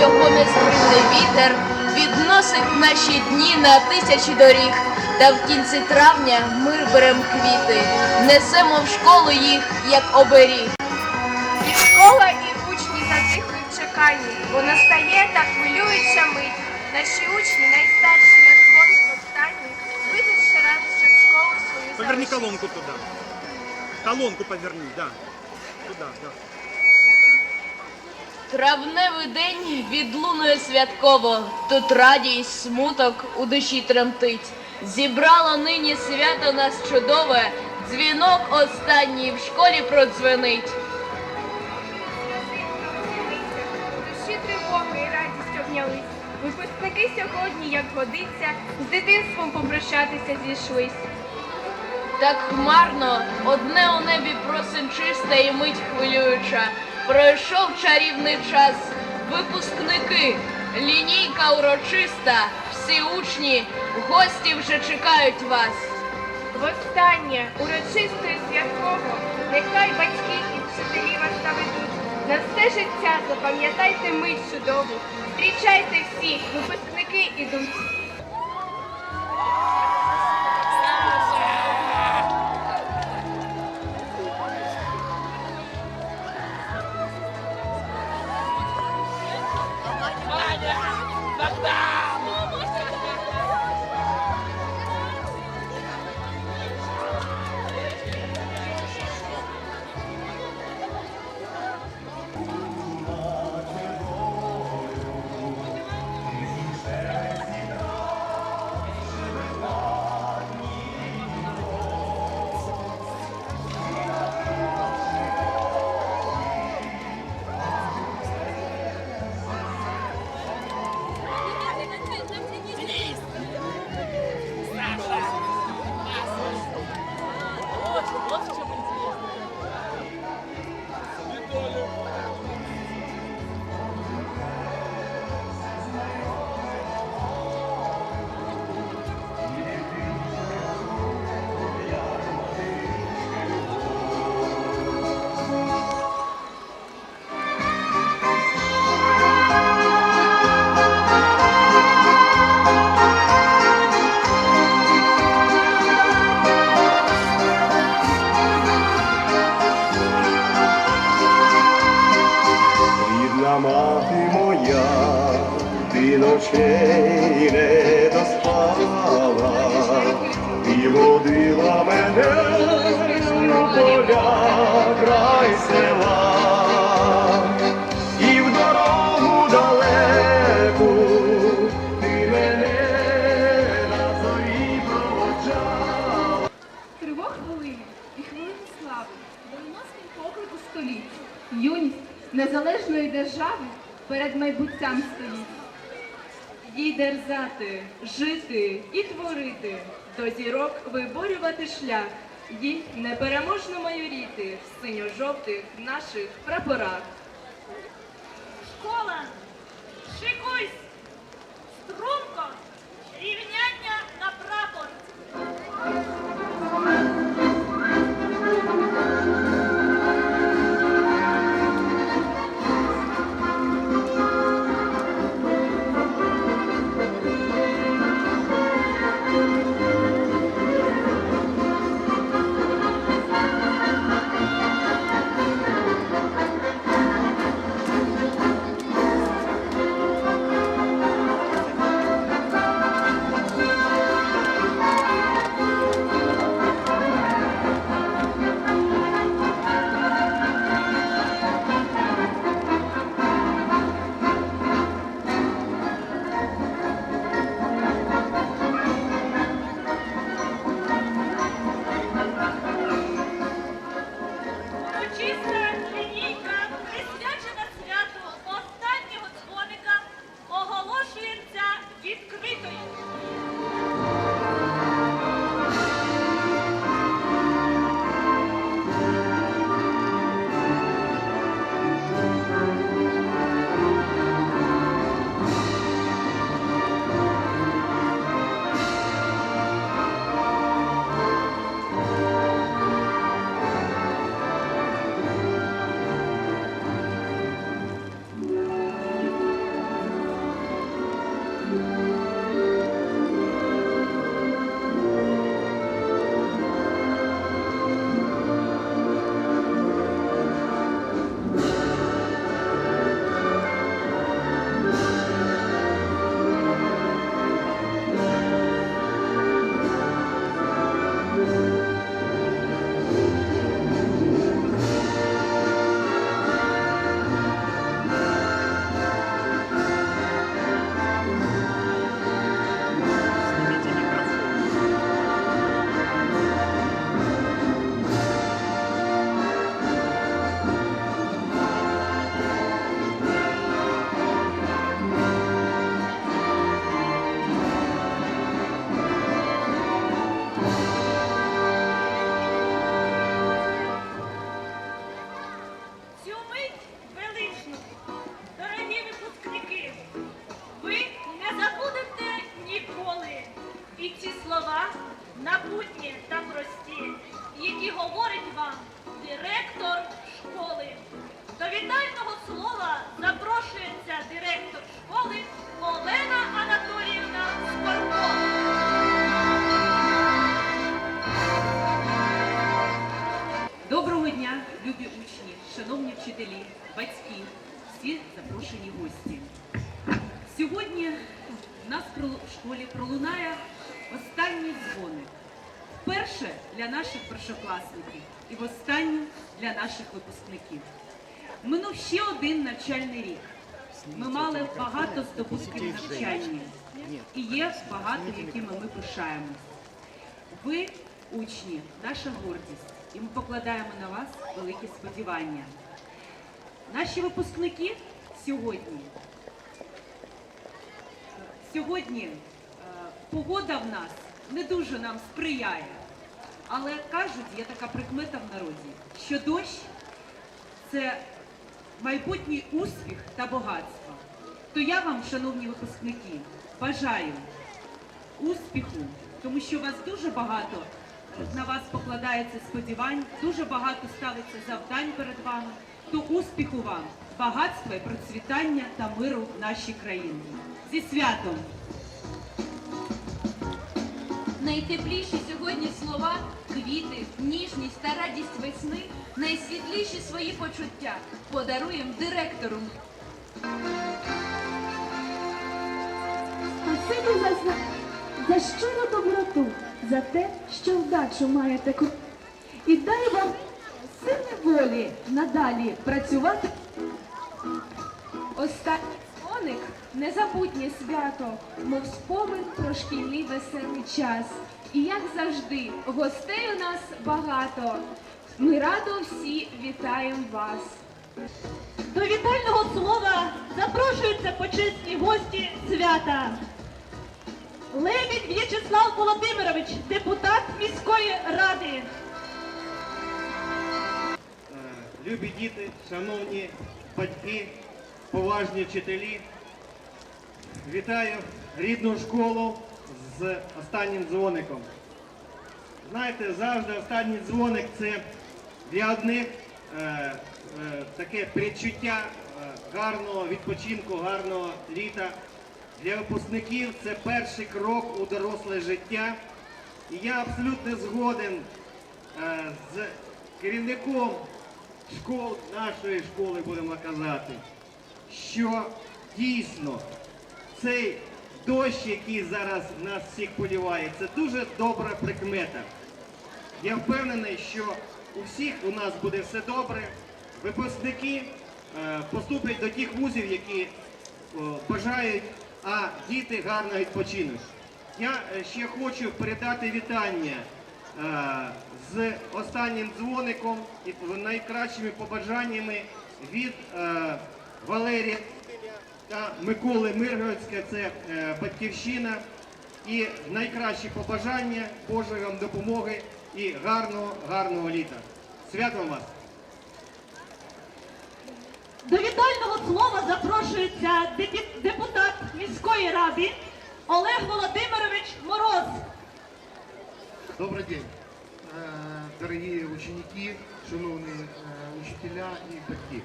його нестримний вітер відносить наші дні на тисячі доріг. Та в кінці травня ми берем квіти, несемо в школу їх, як оберіг. І школа, і учні затихли в чеканні, бо настає та хвилююча мить. Наші учні, найстарші, на дзвоник останні, вийдуть ще раз, щоб школу свою Поверни колонку туда. Колонку поверни, да. Туда, да. Травневий день відлунує святково, тут радість, смуток у душі тремтить. Зібрало нині свято нас чудове, дзвінок останній в школі продзвенить. Душі тривоги і радість обнялись. Випускники сьогодні, як годиться, з дитинством попрощатися зійшлись. Так хмарно, одне у небі просим чиста і мить хвилююча. Пройшов чарівний час, випускники, лінійка урочиста, всі учні, гості вже чекають вас. Востаннє, урочисто і святково, нехай батьки і вчителі вас наведуть. На все життя запам'ятайте мить чудову. Зустрічайте всіх, випускники ідуть. Рідна хвилини і хвилини слави, доленосний поклик у століть. Юність незалежної держави перед майбуттям стоїть. Їй дерзати, жити і творити, до зірок виборювати шлях, їй непереможно майоріти в синьо-жовтих наших прапорах. Школа, шикуйсь! Шановні вчителі, батьки, всі запрошені гості. Сьогодні в нас в школі пролунає останній дзвоник. Вперше для наших першокласників і востаннє для наших випускників. Минув ще один навчальний рік. Ми мали багато здобутків навчання і є багато, якими ми пишаємось. Ви, учні, наша гордість, і ми покладаємо на вас великі сподівання. Наші випускники сьогодні. Сьогодні е, погода в нас не дуже нам сприяє, але кажуть, є така прикмета в народі, що дощ це майбутній успіх та багатство. То я вам, шановні випускники, бажаю успіху, тому що вас дуже багато на вас покладається сподівань, дуже багато ставиться завдань перед вами. То успіху вам, багатства і процвітання та миру в нашій країні. Зі святом! Найтепліші сьогодні слова, квіти, ніжність та радість весни, найсвітліші свої почуття подаруємо директору. Спасибі за, за щиру доброту, за те, що вдачу маєте І дай вам сили волі надалі працювати. Останній дзвоник незабутнє свято, мов спомин про шкільний веселий час. І як завжди, гостей у нас багато. Ми радо всі вітаємо вас. До вітального слова запрошуються почесні гості свята. Лебідь В'ячеслав Володимирович, депутат міської ради. Любі діти, шановні батьки, поважні вчителі, вітаю рідну школу з останнім дзвоником. Знаєте, завжди останній дзвоник це для одних е, е, таке предчуття е, гарного відпочинку, гарного літа. Для випускників це перший крок у доросле життя. І я абсолютно згоден е, з керівником школ, нашої школи, будемо казати, що дійсно цей дощ, який зараз нас всіх поліває, це дуже добра прикмета. Я впевнений, що у всіх у нас буде все добре. Випускники е, поступлять до тих вузів, які о, бажають, а діти гарно відпочинуть. Я е, ще хочу передати вітання е, з останнім дзвоником і найкращими побажаннями від е, Валерія та Миколи Миргородська, це е, батьківщина. І найкращі побажання, Божої вам допомоги і гарного, гарного літа. Святом вас! До вітального слова запрошується депутат міської ради Олег Володимирович Мороз. Добрый день, Дорогие ученики, шановные э, учителя и батьки.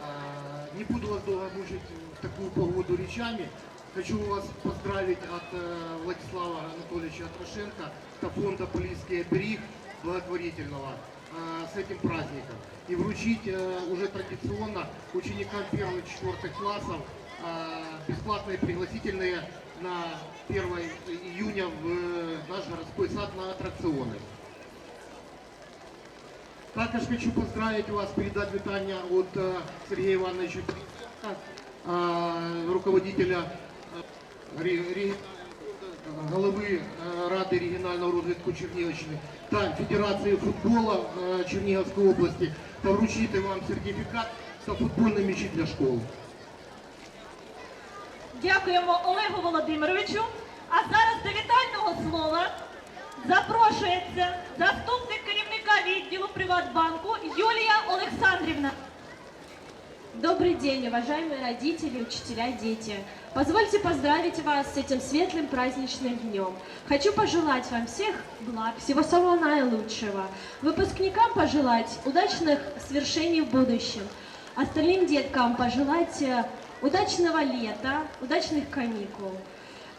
Э, Не буду вас долго мучить в такую погоду речами. Хочу вас поздравить от э, Владислава Анатольевича Трошенко до фонда «Полийский берег» благотворительного э, с этим праздником. И вручить уже традиционно ученикам 1-4 классов бесплатные пригласительные на 1 июня в наш городской сад на аттракционы. Також хочу поздравить вас, передать вітання от э, Сергея Ивановича Петренка, э, руководителя э, ре- ре- голови е, Ради регіонального розвитку Чернігівщини та Федерації футболу е, Чернігівської області та вручити вам сертифікат та футбольні м'ячі для школи. Дякуємо Олегу Володимировичу. А зараз до вітального слова запрошується заступник керівника відділу Приватбанку Юлія Олександрівна. Добрый день, уважаемые родители, учителя, дети. Позвольте поздравить вас с этим светлым праздничным днем. Хочу пожелать вам всех благ, всего самого наилучшего. Выпускникам пожелать удачных свершений в будущем. Остальным деткам пожелать э, удачного лета, удачных каникул.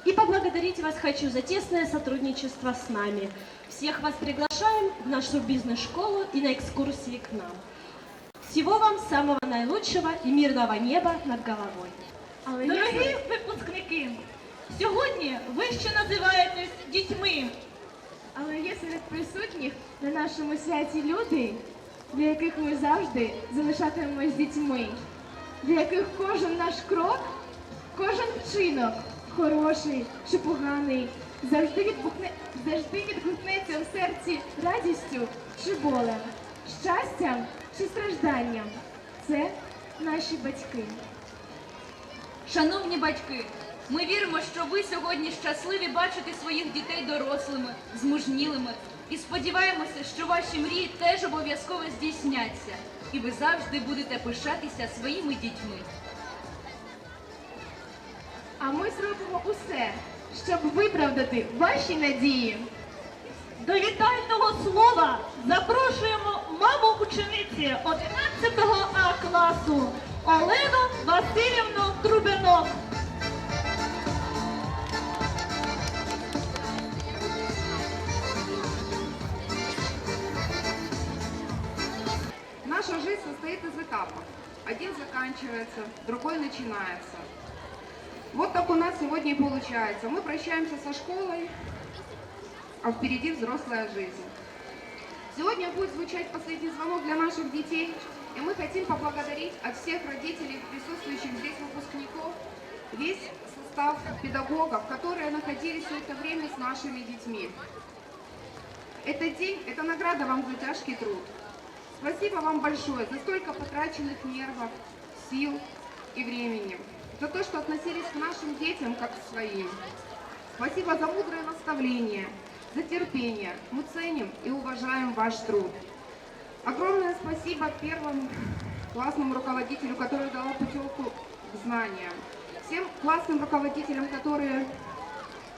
И поблагодарить вас хочу за тесное сотрудничество с нами. Всех вас приглашаем в нашу бизнес-школу и на экскурсии к нам. Всего вам самого наилучшего и мирного неба над головой. Але Дорогі випускники, сьогодні ви ще називаєтесь дітьми. Але є серед присутніх на нашому святі люди, для яких ми завжди залишатимемось дітьми, для яких кожен наш крок, кожен вчинок, хороший чи поганий, завжди, відгукне, завжди відгукнеться в серці радістю чи болем, щастям чи стражданням. Це наші батьки. Шановні батьки, ми віримо, що ви сьогодні щасливі бачити своїх дітей дорослими, змужнілими, і сподіваємося, що ваші мрії теж обов'язково здійсняться, і ви завжди будете пишатися своїми дітьми. А ми зробимо усе, щоб виправдати ваші надії. До вітального слова запрошуємо маму учениці 11 А класу Олену Васильівну Трубинок. Наша жизнь состоит из этапов. Один заканчивается, другой начинается. Вот так у нас сегодня и получается. Мы прощаемся со школой, а впереди взрослая жизнь. Сегодня будет звучать последний звонок для наших детей, и мы хотим поблагодарить от всех родителей, присутствующих здесь выпускников, весь состав педагогов, которые находились все это время с нашими детьми. Этот день – это награда вам за тяжкий труд. Спасибо вам большое за столько потраченных нервов, сил и времени. За то, что относились к нашим детям как к своим. Спасибо за мудрые наставления, за терпение. Мы ценим и уважаем ваш труд. Огромное спасибо первому классному руководителю, который дала путевку к знаниям. Всем классным руководителям, которые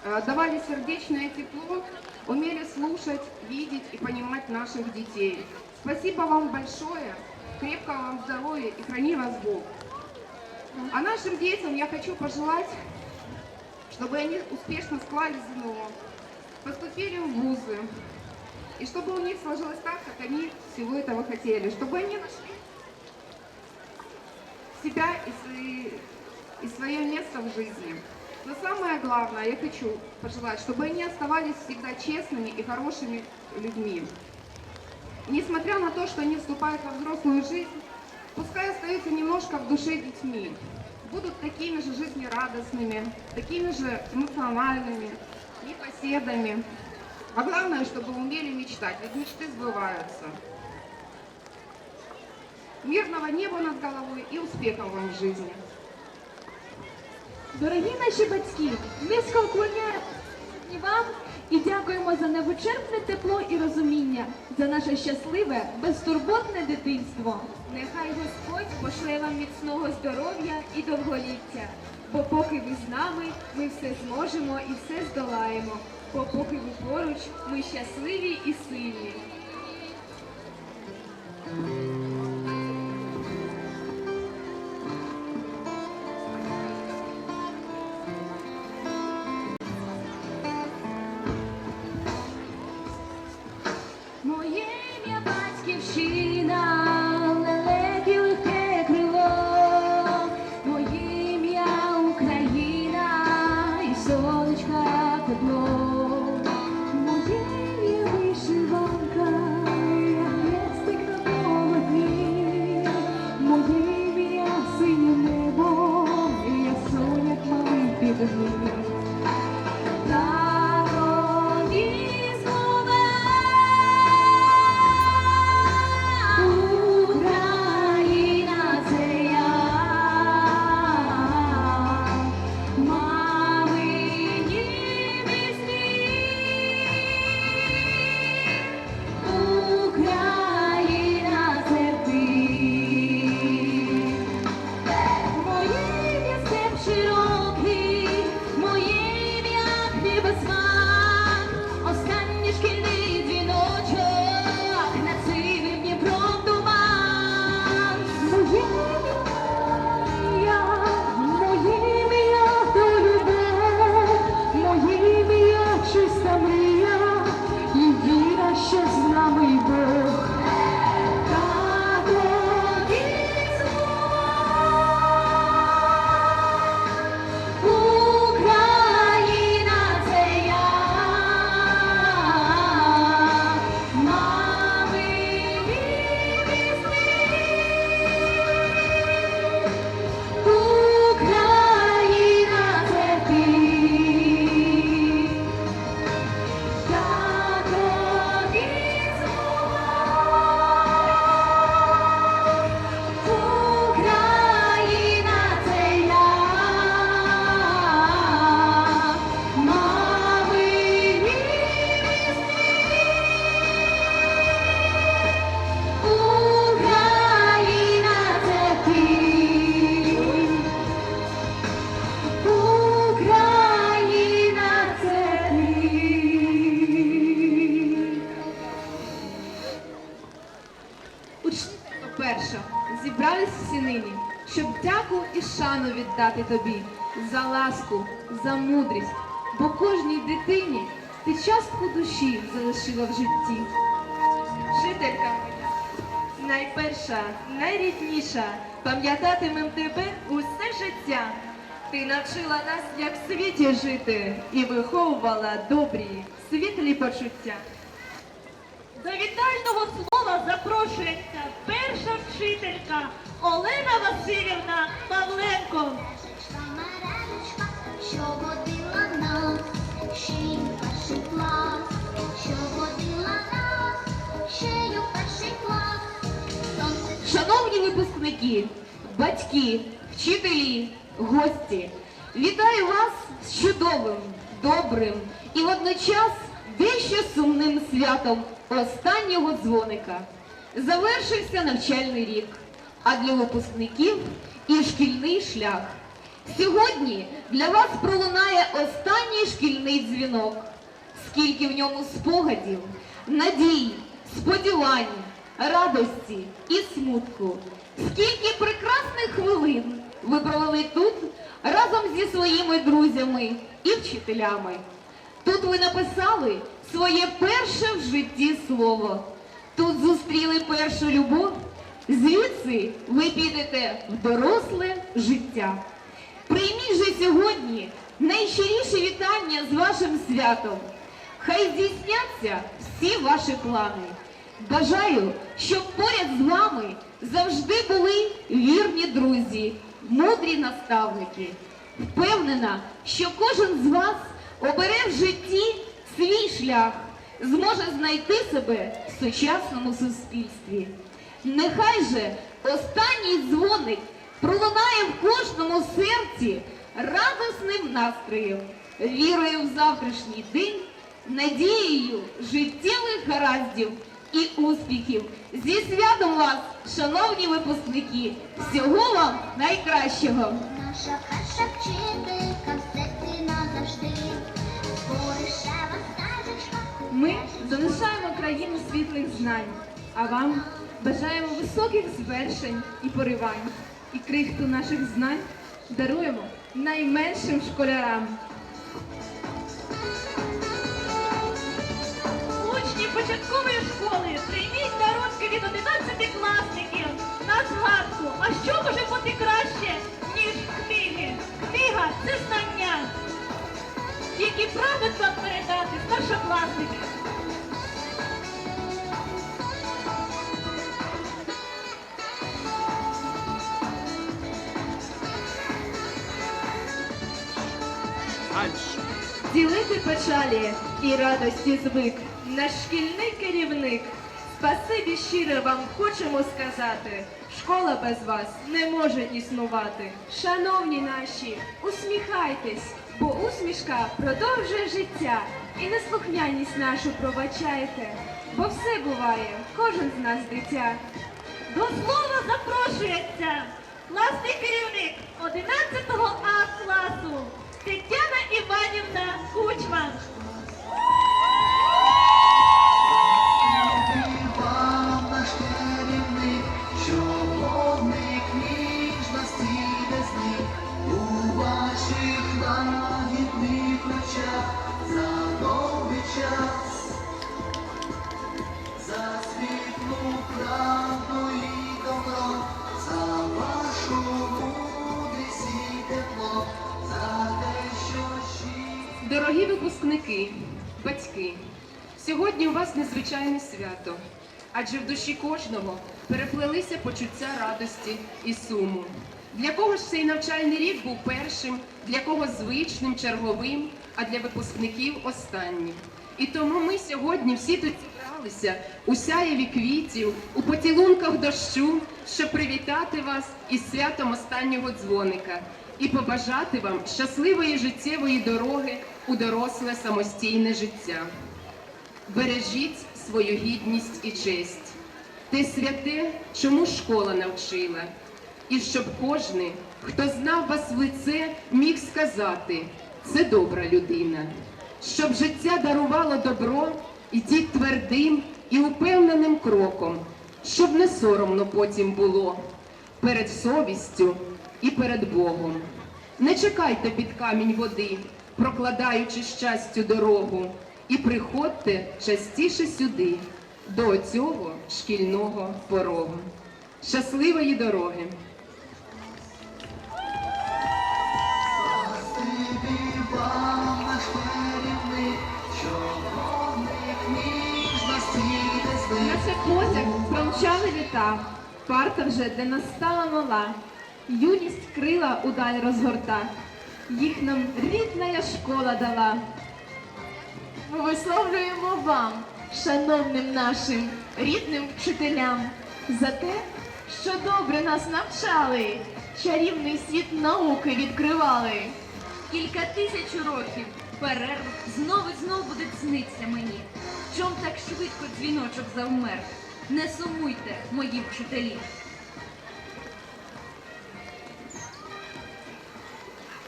э, давали сердечное тепло, умели слушать, видеть и понимать наших детей. Спасибо вам большое, крепкого вам здоровья и храни вас Бог. А нашим детям я хочу пожелать, чтобы они успешно склали ЗНО, поступили в вузы, и чтобы у них сложилось так, как они всего этого хотели, чтобы они нашли себя и, и свое место в жизни. Но самое главное, я хочу пожелать, чтобы они оставались всегда честными и хорошими людьми. Несмотря на то, что они вступают во взрослую жизнь, пускай остаются немножко в душе детьми, будут такими же жизнерадостными, такими же эмоциональными, непоседами. А главное, чтобы умели мечтать, ведь мечты сбываются. Мирного неба над головой и успехов вам в жизни. Дорогі наші батьки, низько вклоняємо і вам і дякуємо за невичерпне тепло і розуміння, за наше щасливе, безтурботне дитинство. Нехай Господь пошле вам міцного здоров'я і довголіття. Бо поки ви з нами, ми все зможемо і все здолаємо. Бо поки ви поруч, ми щасливі і сильні. Віддати тобі за ласку, за мудрість, бо кожній дитині ти частку душі залишила в житті. Вчителька моя, найперша, найрідніша, пам'ятатимем тебе усе життя. Ти навчила нас, як в світі жити, і виховувала добрі, світлі почуття. До вітального слова запрошується перша вчителька Олена Васильівна Павленко. Камарадочка, що водила нас, ще й у перший клас, що водила нас, ще й у перший клас. Сонце Шановні випускники, батьки, вчителі, гості, вітаю вас з чудовим, добрим і водночас дещо сумним святом останнього дзвоника. Завершився навчальний рік, а для випускників і шкільний шлях. Сьогодні для вас пролунає останній шкільний дзвінок. Скільки в ньому спогадів, надій, сподівань, радості і смутку. Скільки прекрасних хвилин ви провели тут разом зі своїми друзями і вчителями. Тут ви написали своє перше в житті слово. Тут зустріли першу любов. Звідси ви підете в доросле життя. Прийміть же сьогодні найщиріше вітання з вашим святом. Хай здійсняться всі ваші плани. Бажаю, щоб поряд з вами завжди були вірні друзі, мудрі наставники. Впевнена, що кожен з вас обере в житті свій шлях, зможе знайти себе в сучасному суспільстві. Нехай же останній дзвоник пролунає в кожному серці радосним настроєм, вірою в завтрашній день, надією життєвих гараздів і успіхів. Зі святом вас, шановні випускники, всього вам найкращого! наша перша вчителька, Ми залишаємо країну світлих знань, а вам бажаємо високих звершень і поривань. І крихту наших знань даруємо найменшим школярам. Учні початкової школи, прийміть дарунки від 11 класників на згадку. А що може бути краще, ніж книги? Книга це знання, які прагнуть Ділити печалі і радості звик. Наш шкільний керівник. Спасибі щиро вам хочемо сказати. Школа без вас не може існувати. Шановні наші, усміхайтесь, бо усмішка продовжує життя. І неслухняність нашу пробачайте, бо все буває, кожен з нас дитя. До слова запрошується класний керівник 11 А класу Тетяна Іванівна Кучман. Незвичайне свято, адже в душі кожного переплелися почуття радості і суму. Для когось цей навчальний рік був першим, для когось звичним, черговим, а для випускників останнім. І тому ми сьогодні всі тут зібралися у сяєві квітів, у поцілунках дощу, щоб привітати вас із святом останнього дзвоника і побажати вам щасливої життєвої дороги у доросле самостійне життя. Бережіть свою гідність і честь, те святе, чому школа навчила, і щоб кожний, хто знав вас в лице, міг сказати, це добра людина, щоб життя дарувало добро, ідіть твердим і упевненим кроком, щоб не соромно потім було. Перед совістю і перед Богом. Не чекайте під камінь води, прокладаючи щастю дорогу, і приходьте частіше сюди, до цього шкільного порогу. Щасливої дороги! Спасибі вам, наш керівник, що вогник ніжності нести. Наче потяг промчали літа, парта вже для нас стала мала. Юність крила удаль розгорта, їх нам рідна школа дала. Висловлюємо вам, шановним нашим рідним вчителям, за те, що добре нас навчали, чарівний світ науки відкривали. Кілька тисяч років перерв знов і знов буде сниться мені. Чом так швидко дзвіночок завмер? Не сумуйте, мої вчителі.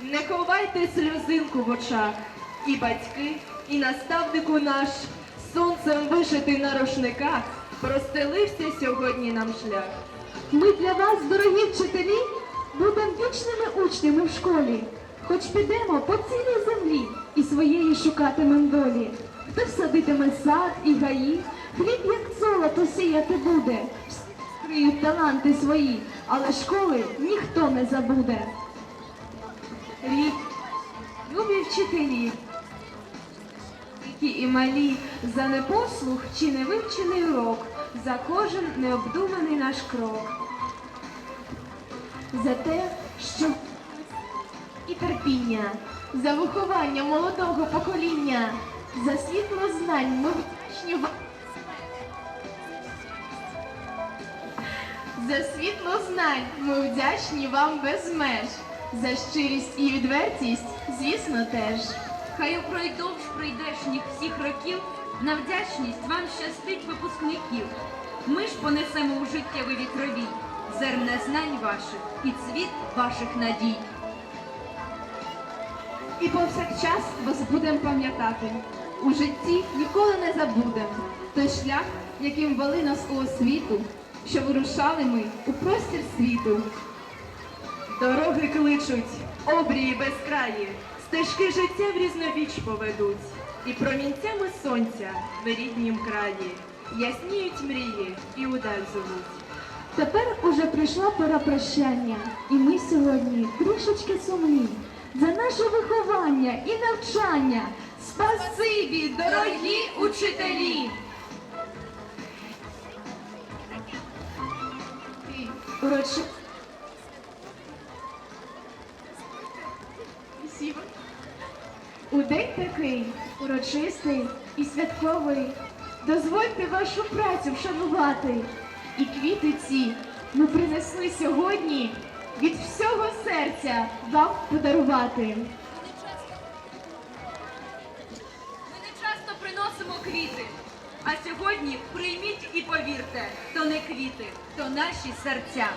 Не ховайте сльозинку в очах, і батьки, і наставнику наш, сонцем вишитий на рушниках, простелився сьогодні нам шлях. Ми для вас, дорогі вчителі, будемо вічними учнями в школі. Хоч підемо по цілій землі і своєї шукатимем долі. Хтось садитиме сад і гаї, хліб як золото сіяти буде. Скриють таланти свої, але школи ніхто не забуде. Рід, любі вчителі, великі і малі, за непослух чи невивчений урок, за кожен необдуманий наш крок. за те, що і терпіння, за виховання молодого покоління, за світло знань ми вдячні вам. За світло знань ми вдячні вам без меж, за щирість і відвертість, звісно, теж. Хай упройдовж прийдешніх всіх років на вдячність вам щастить випускників. Ми ж понесемо у життєвий вітровій зерне знань ваших і цвіт ваших надій. І повсякчас вас будемо пам'ятати. У житті ніколи не забудем той шлях, яким вели нас у освіту, що вирушали ми у простір світу. Дороги кличуть, обрії безкраї, стежки життя в різнобіч поведуть, і промінцями сонця в ріднім краї ясніють мрії і удаль зовуть. Тепер уже прийшла пора прощання, і ми сьогодні трішечки сумні. За наше виховання і навчання. Спасибі, дорогі учителі! Урочи... У день такий урочистий і святковий. Дозвольте вашу працю вшанувати. І квіти ці ми принесли сьогодні від всього серця вам подарувати. Ми не часто приносимо квіти, а сьогодні прийміть і повірте, то не квіти, то наші серця.